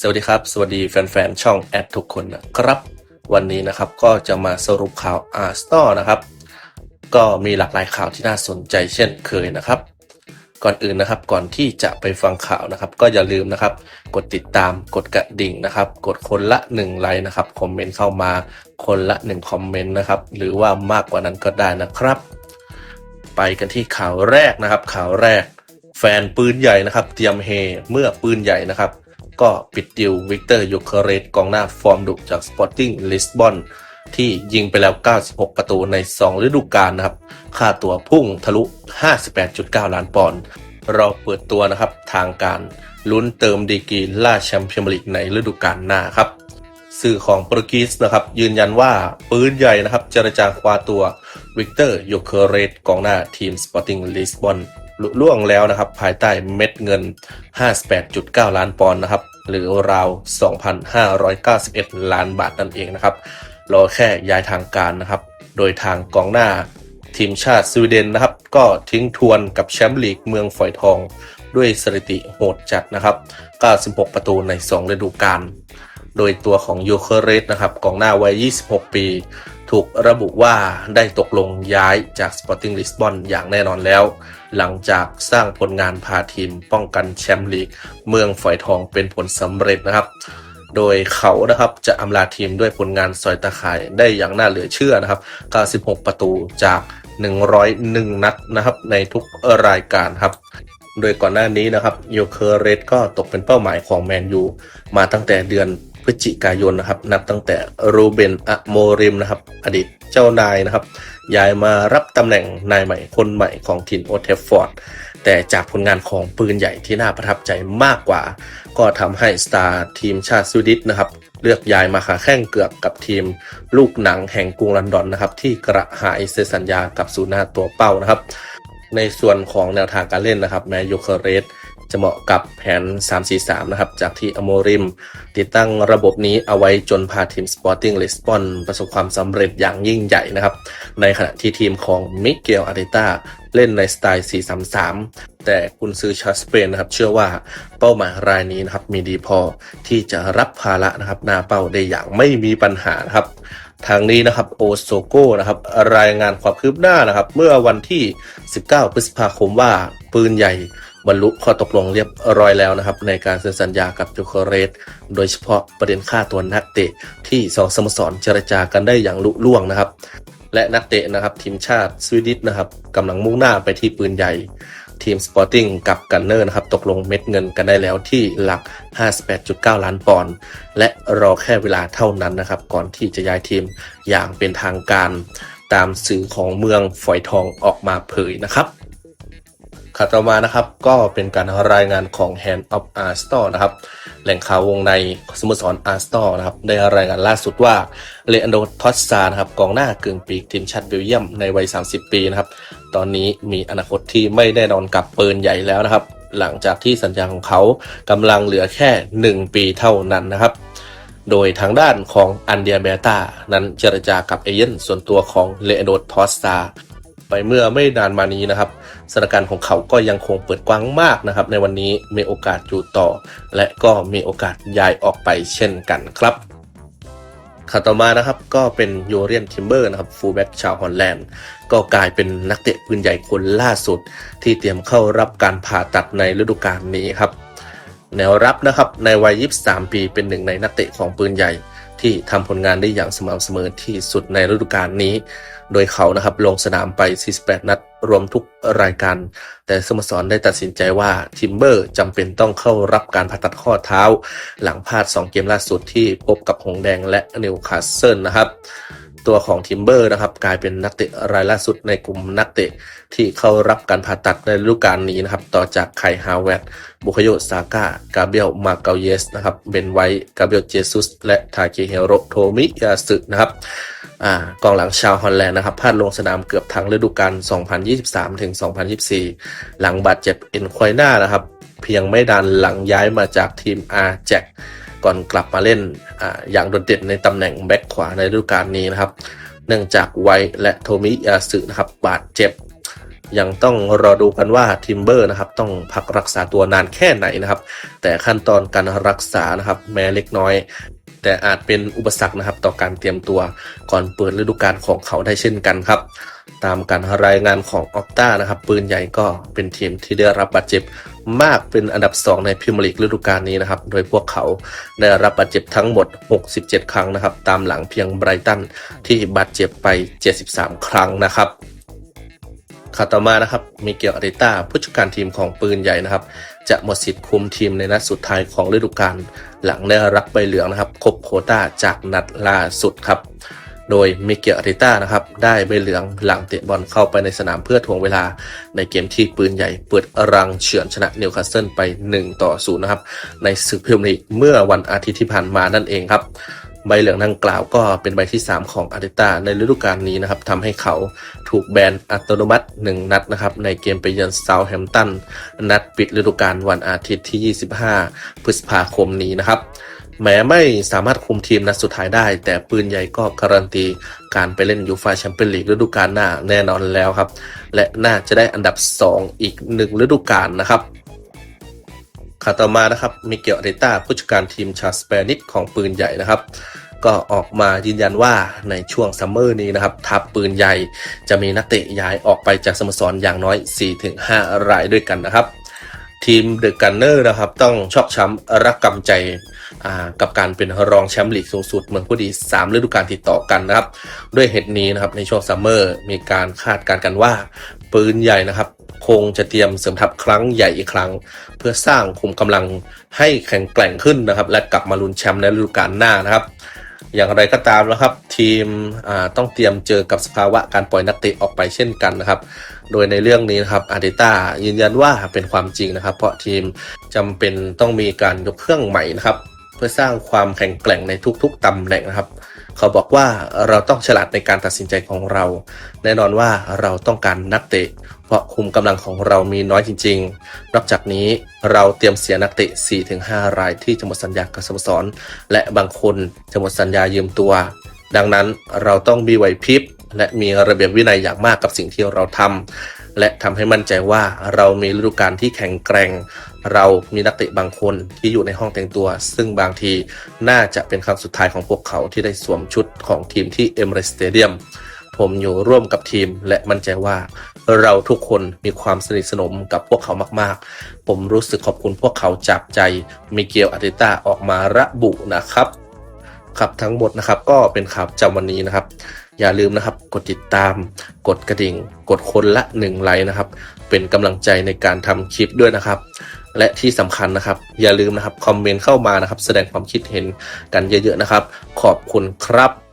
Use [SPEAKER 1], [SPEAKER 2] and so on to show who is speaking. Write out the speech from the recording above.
[SPEAKER 1] สวัสดีครับ สวัสดีแฟนๆ ช่องแอดทุกคนนะครับ วันนี้นะครับก็จะมาสรุปข่าวอาร์สตอนะครับ ก็มีหลากหลายข่าวที่น่าสนใจเช่นเคยนะครับ ก่อนอื่นนะครับก่อนที่จะไปฟังข่าวนะครับ ก็อย่าลืมนะครับ กดติดตามกดกระดิ่งนะครับ กดคนละ1ไลค์นะครับคอมเมนต์เข้ามาคนละ1คอมเมนต์นะครับหรือว่ามากกว่านั้นก็ได้นะครับ ไปกันที่ข่าวแรกนะครับ ข่าวแรก แฟนปืนใหญ่นะครับ เตรียมเฮเมื่อปืนใหญ่นะครับ ก็ปิดดิววิกเตอร์ยูเคเรสกองหน้าฟอร์มดุจากสปอร์ติ้งลิสบอนที่ยิงไปแล้ว 96 ประตูใน 2 ฤดูกาลนะครับ ค่าตัวพุ่งทะลุ 58.9 ล้านปอนด์เราเปิดตัวนะครับทางการลุ้นเติมดีกรีล่าแชมเปี้ยนลีกในฤดูกาลหน้าครับ สื่อของโปรตุเกสนะครับ ยืนยันว่าปืนใหญ่นะครับ เจรจาคว้าตัววิกเตอร์ยูเคเรสกองหน้าทีมสปอร์ติ้งลิสบอน ล่วงแล้วนะครับ ภายใต้เม็ดเงิน 58.9 ล้านปอนด์นะครับ หรือราว 2,591 ล้านบาทนั่นเองนะครับ รอแค่ย้ายทางการนะครับ โดยทางกองหน้าทีมชาติสวีเดนนะครับ ก็ทิ้งทวนกับแชมป์ลีกเมืองฝอยทอง ด้วยสถิติโหดจัดนะครับ 96 ประตูใน 2 ฤดูกาล โดยตัวของยูเคเรสนะครับกองหน้าวัย 26 ปี ถูกระบุว่าได้ตกลงย้ายจาก Sporting Lisbon อย่างแน่นอนแล้ว หลังจากสร้างผลงานพาทีมป้องกันแชมป์ลีก เมืองฝอยทองเป็นผลสำเร็จนะครับ โดยเขานะครับจะอำลาทีมด้วยผลงานสอยตะข่ายได้อย่างน่าเหลือเชื่อนะครับ 96 ประตูจาก 101 นัดนะครับในทุกรายการครับโดยก่อนหน้านี้นะครับโยเคเรสก็ตกเป็นเป้าหมายของแมนยูมาตั้งแต่เดือน พฤศจิกายนนะครับ นับตั้งแต่รูเบนอะโมริมนะครับ อดีตเจ้านายนะครับ ย้ายมารับตำแหน่งนายใหม่คนใหม่ของทีมโอเทฟฟอร์ดแต่จากผลงานของปืนใหญ่ที่น่าประทับใจมากกว่า ก็ทำให้สตาร์ทีมชาติสวีดิชนะครับ เลือกย้ายมาขาแข้งเกือกกับทีมลูกหนังแห่งกรุงลอนดอนนะครับ ที่กระหายเซ็นสัญญากับซูนาตัวเป้านะครับ ในส่วนของแนวทางการเล่นนะครับ แมยูเคเรส จะเหมาะกับแผน 3-4-3 นะครับ จากที่อโมริม ติดตั้งระบบนี้เอาไว้จนพาทีม Sporting Lisbon ประสบความสำเร็จอย่างยิ่งใหญ่นะครับ ในขณะที่ทีมของมิเกลอาร์เตต้าเล่นในสไตล์ 4-3-3 แต่คุณซื้อชาสเปนนะครับ เชื่อว่าเป้าหมายรายนี้นะครับ มีดีพอที่จะรับภาระนะครับหน้าเป้าได้อย่างไม่มีปัญหานะครับทางนี้นะครับโอโซโกนะครับรายงานความคืบหน้านะครับ เมื่อวันที่ 19 พฤษภาคมว่าปืนใหญ่ บรรลุข้อตกลงเรียบร้อยแล้วนะครับ ในการเซ็นสัญญากับจูเคเรสโดยเฉพาะประเด็นค่าตัวนักเตะที่สองสโมสรเจรจากันได้อย่างลุล่วงนะครับ และนักเตะนะครับทีมชาติสวีดิชนะครับกำลังมุ่งหน้าไปที่ปืนใหญ่ทีมสปอร์ติ้งกับกันเนอร์นะครับตกลงเม็ดเงินกันได้แล้วที่หลัก 58.9 ล้านปอนด์และรอแค่เวลาเท่านั้นนะครับ ก่อนที่จะย้ายทีมอย่างเป็นทางการ ตามสื่อของเมืองฝอยทองออกมาเผยนะครับ ข่าวต่อมานะครับก็เป็นการรายงานของ Hand of a r s t o r นะครับแหล่งข่าววงในสโมสรอาร์สตอนะครับได้รายงานล่าสุดว่าเลอันโดทอสซานะครับกองหน้ากึ่งปีกทีมชาติเบลเยียมในวัย 30 ปีนะครับตอนนี้มีอนาคตที่ไม่แน่นอนกับปืนใหญ่แล้วนะครับ หลังจากที่สัญญาของเขากำลังเหลือแค่ 1 ปีเท่านั้นนะครับโดยทางด้านของอันเดียเบตานั้นเจรจากับเอเย่นส่วนตัวของเลอันโดทอสซา ไปเมื่อไม่นานมานี้นะครับสถานการณ์ของเขาก็ยังคงเปิดกว้างมากนะครับ ในวันนี้มีโอกาสอยู่ต่อ และก็มีโอกาสย้ายออกไปเช่นกันครับข่าวต่อมานะครับก็เป็นโยเรียนทิมเบอร์นะครับฟูลแบ็กชาวฮอลแลนด์ก็กลายเป็นนักเตะปืนใหญ่คนล่าสุด ที่เตรียมเข้ารับการผ่าตัดในฤดูกาลนี้ครับ แนวรับนะครับในวัย 23 ปีเป็นหนึ่งในนักเตะของปืนใหญ่ ที่ทำผลงานได้อย่างสม่ำเสมอที่สุดในฤดูกาลนี้ โดยเขานะครับลงสนามไป 48 นัดรวมทุกรายการ แต่สโมสรได้ตัดสินใจว่าทิมเบอร์จำเป็นต้องเข้ารับการผ่าตัดข้อเท้า หลังพลาด 2 เกมล่าสุดที่พบกับหงแดงและนิวคาสเซิลนะครับ ตัวของทิมเบอร์นะครับ กลายเป็นนักเตะรายล่าสุดในกลุ่มนักเตะที่เข้ารับการผ่าตัดในฤดูกาลนี้นะครับ ต่อจากไคฮาวเวตบุคโยซาก้ากาเบียลมาเกาเยสนะครับเบนไวกาเบียลเจซุส และทาเกเฮโรโทมิยาสึนะครับอ่ากองหลังชาวฮอลแลนด์นะครับพลาดลงสนามเกือบทั้งฤดูกาล 2023 ถึง 2024 หลังบาดเจ็บเอ็นควายหน้านะครับ เพียงไม่นานหลังย้ายมาจากทีมอาแจ็ค ก่อนกลับมาเล่นออย่างโดดเด่นในตำแหน่งแบ็คขวาในฤดูกาลนี้นะครับ เนื่องจากไวและโทมิยาสึนะครับบาดเจ็บ ยังต้องรอดูกันว่าทิมเบอร์นะครับต้องพักรักษาตัวนานแค่ไหนนะครับ แต่ขั้นตอนการรักษานะครับแม้เล็กน้อย แต่อาจเป็นอุปสรรคนะครับ ต่อการเตรียมตัวก่อนเปิดฤดูกาลของเขาได้เช่นกันครับ ตามการรายงานของออ t ต้านะครับ ปืนใหญ่ก็เป็นทีมที่ได้รับบาดเจ็บมากเป็นอันดับ 2 ในพรีเมียร์ลีกฤดูกาลนี้นะครับ โดยพวกเขาได้รับบาดเจ็บทั้งหมด 67 ครั้งนะครับ ตามหลังเพียงไบรตันที่บาดเจ็บไป 73 ครั้งนะครับ ข่าวต่อมานะครับมิเกลอาริต้าผู้จัดการทีมของปืนใหญ่นะครับ จะหมดสิทธิ์คุมทีมในนัดสุดท้ายของฤดูกาลหลังได้รับใบเหลืองนะครับครบโคต้าจากนัดล่าสุดครับโดยมิเกลอาริต้านะครับได้ใบเหลืองหลังเตะบอลเข้าไปในสนามเพื่อทวงเวลาในเกมที่ปืนใหญ่เปิดรังเฉือนชนะนิวคาสเซิลไป 1 ต่อ 0 นะครับ ในศึกพรีเมียร์ลีกเมื่อวันอาทิตย์ที่ผ่านมานั่นเองครับ ใบเหลืองดังกล่าวก็เป็นใบที่ 3 ของอาริต้าในฤดูกาลนี้นะครับทำให้เขาถูกแบนอัตโนมัติ 1 นัดนะครับในเกมไปเยือนเซาท์แฮมป์ตันนัดปิดฤดูกาลวันอาทิตย์ที่ 25 พฤษภาคมนี้นะครับแม้ไม่สามารถคุมทีมนัดสุดท้ายได้ แต่ปืนใหญ่ก็การันตีการไปเล่นยูฟาแชมเปี้ยนลีกฤดูกาลหน้าแน่นอนแล้วครับ และน่าจะได้อันดับ 2 อีกหนึ่งฤดูกาลนะครับ ข่าวต่อมานะครับมิเกลอาริต้าผู้จัดการทีมชาสเปนิกของปืนใหญ่นะครับ ก็ออกมายืนยันว่าในช่วงซัมเมอร์นี้นะครับทัพปืนใหญ่จะมีนักเตะย้ายออกไปจากสโมสรอย่างน้อย 4-5 รายด้วยกันนะครับ ทีมเดอะกันเนอร์นะครับ ต้องชอกช้ำรักกำใจอ่ากับการเป็นรองแชมป์ลีกสูงสุด เมืองผู้ดี 3 ฤดูกาลติดต่อกันนะครับ ด้วยเหตุนี้นะครับในช่วงซัมเมอร์มีการคาดการณ์กันว่า ปืนใหญ่นะครับคงจะเตรียมเสริมทัพครั้งใหญ่อีกครั้ง เพื่อสร้างคุมกำลังให้แข็งแกร่งขึ้นนะครับ และกลับมาลุ้นแชมป์ในฤดูกาลหน้านะครับ อย่างไรก็ตามนะครับ ทีมต้องเตรียมเจอกับสภาวะการปล่อยนักเตะออกไปเช่นกันนะครับ โดยในเรื่องนี้นะครับอาร์เตต้ายืนยันว่าเป็นความจริงนะครับ เพราะทีมจำเป็นต้องมีการยกเครื่องใหม่นะครับ เพื่อสร้างความแข็งแกร่งในทุกๆตำแหน่งนะครับ เขาบอกว่าเราต้องฉลาดในการตัดสินใจของเรา แน่นอนว่าเราต้องการนักเตะ เพราะคุมกำลังของเรามีน้อยจริงๆ นอกจากนี้เราเตรียมเสียนักเตะ 4-5 รายที่จะหมดสัญญากับสโมสร และบางคนจะหมดสัญญายืมตัว ดังนั้นเราต้องมีไหวพริบและมีระเบียบวินัยอย่างมากกับสิ่งที่เราทำและทำให้มั่นใจว่าเรามีฤดูกาลที่แข็งแกร่ง เรามีนักเตะบางคนที่อยู่ในห้องแต่งตัว ซึ่งบางทีน่าจะเป็นครั้งสุดท้ายของพวกเขาที่ได้สวมชุดของทีมที่เอเมเรสเตเดียม ผมอยู่ร่วมกับทีม และมั่นใจว่าเราทุกคนมีความสนิทสนมกับพวกเขามากๆ ผมรู้สึกขอบคุณพวกเขาจากใจมิเกลอาร์เตต้าออกมาระบุนะครับครับทั้งหมดนะครับก็เป็นข่าวจำวันนี้นะครับ อย่าลืมนะครับกดติดตาม กดกระดิ่ง กดคนละหนึ่งไลค์นะครับ เป็นกำลังใจในการทำคลิปด้วยนะครับ และที่สำคัญนะครับ อย่าลืมนะครับคอมเมนต์เข้ามานะครับ แสดงความคิดเห็นกันเยอะๆนะครับ ขอบคุณครับ